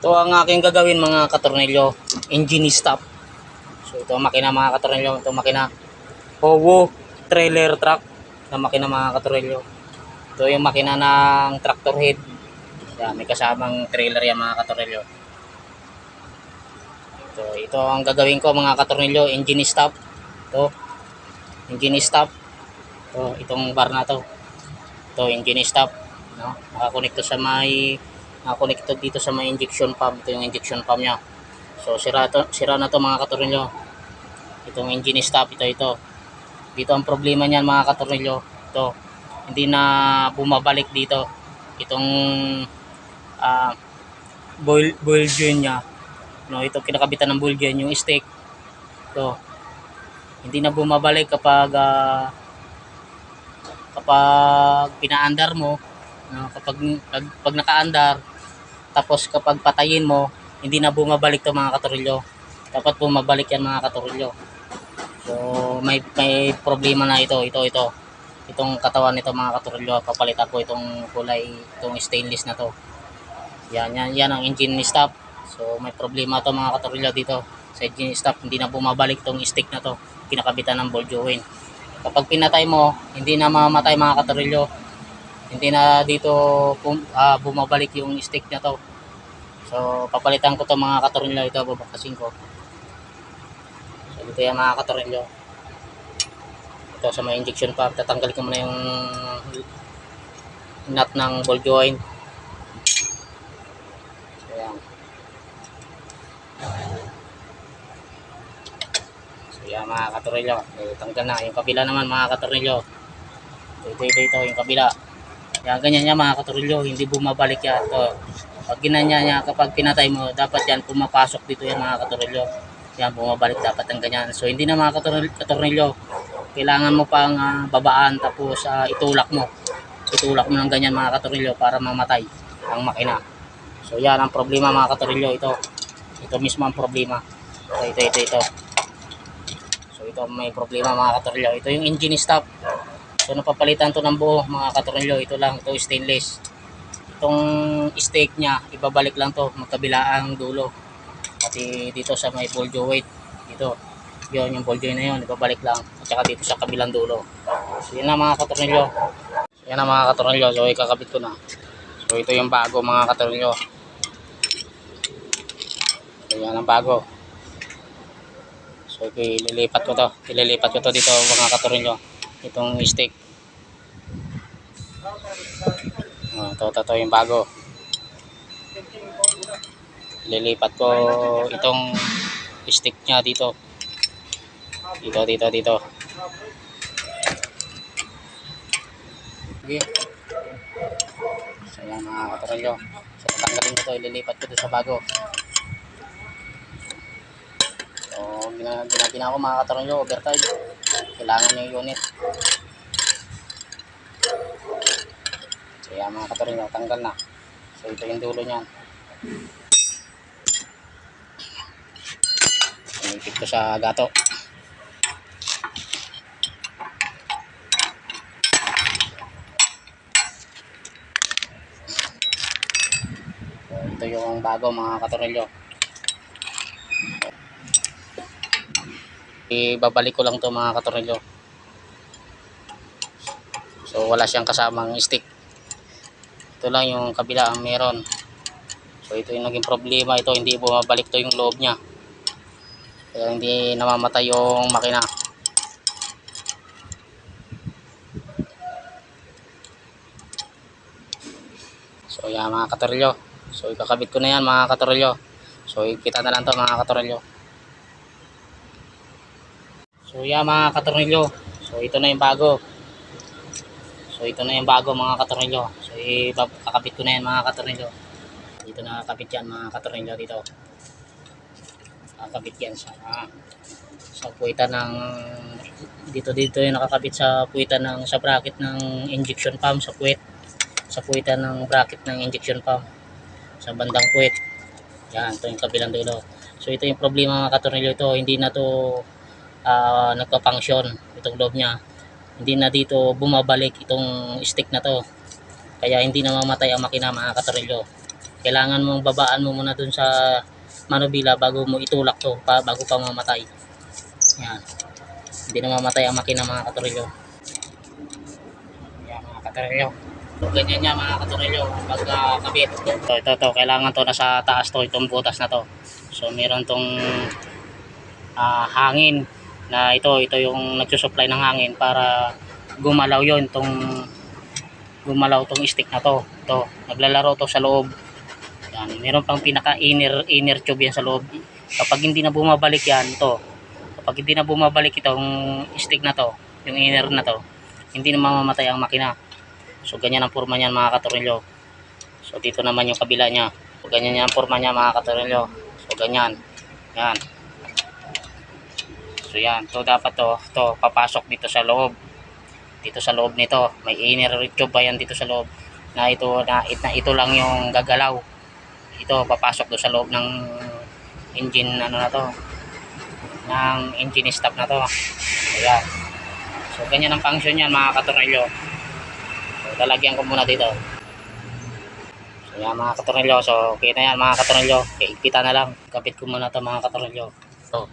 Ito ang aking gagawin mga katornilyo, engine stop. So ito ang makina mga katornilyo, ito makina Howo trailer truck na makina mga katornilyo. Ito yung makina ng tractor head. Yan, may kasamang trailer yan mga katornilyo. Ito, ito ang gagawin ko mga katornilyo, engine stop. Ito, engine stop. Ito, itong bar na to. Ito, engine stop. No? Nakakonekto sa may nakakonekto dito sa may injection pump. Ito yung injection pump niya. So, sira, to, sira na to mga katornilyo. Itong engine stop, ito, ito. Dito ang problema niyan mga katornilyo. Ito, hindi na bumabalik dito. Itong ah boil, boil joint niya. No, ito kinakabitan ng boil joint, yung stick. Ito. Hindi na bumabalik kapag ah, kapag pinaandar mo, no, kapag pag, pag nakaandar, tapos kapag patayin mo, hindi na bumabalik to mga katorilyo. Dapat bumabalik yan mga katorilyo. So, may, may problema na ito, ito, ito. Itong katawan nito mga katorilyo, papalitan ko itong kulay, itong stainless na to. Yan, yan, yan ang engine stop. So, may problema to mga katorilyo dito. Sa engine stop, hindi na bumabalik itong stick na to. Kinakabitan ng ball joint. Kapag pinatay mo, hindi na mamamatay mga katorilyo. Hindi na dito ah, bumabalik yung stick na to. So, papalitan ko to mga katorilyo. Ito, babakasin ko. So, dito yan mga katorilyo. Ito sa may injection pump. Tatanggalin ko muna yung nut ng ball joint. So, yan. So, yan mga katorilyo. Eh, tanggal na. Yung kabila naman mga katorilyo. Ito, ito, ito, yung kabila. Yan, ganyan yan mga katorilyo. Hindi bumabalik yan. Ito. Pag ginanya niya, kapag pinatay mo, dapat yan pumapasok dito yan mga katorilyo. Yan, bumabalik dapat ang ganyan. So, hindi na mga katorilyo. Kailangan mo pang ah, babaan tapos ah, itulak mo. Itulak mo ng ganyan mga katorilyo para mamatay ang makina. So, yan ang problema mga katorilyo. Ito. Ito mismo ang problema. Ito, ito, ito, ito. So, ito may problema mga katorilyo. Ito yung engine stop. So, napapalitan to ng buo mga katorilyo. Ito lang. Ito stainless itong steak niya, ibabalik lang to magkabila ang dulo. Pati dito sa may ball joint, dito. Yun, yung ball joint na yun, ibabalik lang. At saka dito sa kabilang dulo. So, yun na mga katornilyo. So, yan na mga katornilyo. So, ikakabit ko na. So, ito yung bago mga katornilyo. So, yan ang bago. So, ililipat ko to. Ililipat ko to dito mga katornilyo. Itong steak. Oh, ito, ito, ito yung bago. Lilipat ko itong stick niya dito. Dito, dito, dito. Okay. So, yan mga katorolyo. So, tanggalin ko ito. Ililipat ko dito sa bago. So, gina, ginagina ko mga katorolyo. Overtime. Kailangan yung unit. So yan mga katorin nyo, tanggal na. So ito yung dulo niyan. Umipit ko sa gato. So ito yung bago mga katorilyo. Ibabalik ko lang to mga katorilyo. So wala siyang kasamang stick ito lang yung kabila ang meron. So ito yung naging problema. Ito hindi bumabalik to yung loob niya. Kaya hindi namamatay yung makina. So yan mga katorilyo so ikakabit ko na yan mga katorilyo so ikita na lang to mga katorilyo so yan mga katorilyo so ito na yung bago So ito na yung bago mga katornilyo. So kakabit ko na yan mga katornilyo. Dito na kakabit yan mga katornilyo dito. Kakabit yan sa sa puwitan ng dito dito yung nakakabit sa puwitan ng sa bracket ng injection pump sa puwit sa puwitan ng bracket ng injection pump sa bandang puwit yan ito yung kabilang dulo so ito yung problema mga katornilyo ito hindi na to uh, nagpa-function itong loob niya hindi na dito bumabalik itong stick na to kaya hindi na mamatay ang makina mga katorilyo kailangan mong babaan mo muna dun sa manubila bago mo itulak to, pa, bago pa mamatay. Yan. Hindi na mamatay ang makina mga katorilyo. Yan mga katorilyo. Ganyan niya mga katorilyo pagkakabit. So, ito, to, kailangan to nasa taas to, itong butas na to. So, meron tong ah, hangin na ito, ito yung nagsusupply ng hangin para gumalaw yon tong gumalaw tong stick na to. Ito, naglalaro to sa loob. Yan, meron pang pinaka inner inner tube yan sa loob. Kapag hindi na bumabalik yan, to. Kapag hindi na bumabalik itong stick na to, yung inner na to, hindi na mamamatay ang makina. So ganyan ang forma niyan mga katorilyo. So dito naman yung kabila niya. So ganyan yan ang forma niya mga katorilyo. So ganyan. Yan. So yan, to dapat to, to papasok dito sa loob. Dito sa loob nito, may inner tube ba yan dito sa loob na ito na, it, na ito lang yung gagalaw. Ito papasok do sa loob ng engine ano na to ng engine stop na to. Ayan. So ganyan ang function yan mga katornilyo. So lalagyan ko muna dito. So yan mga katornilyo. So okay na yan mga katornilyo. Okay, kita na lang. Kapit ko muna to mga katornilyo. So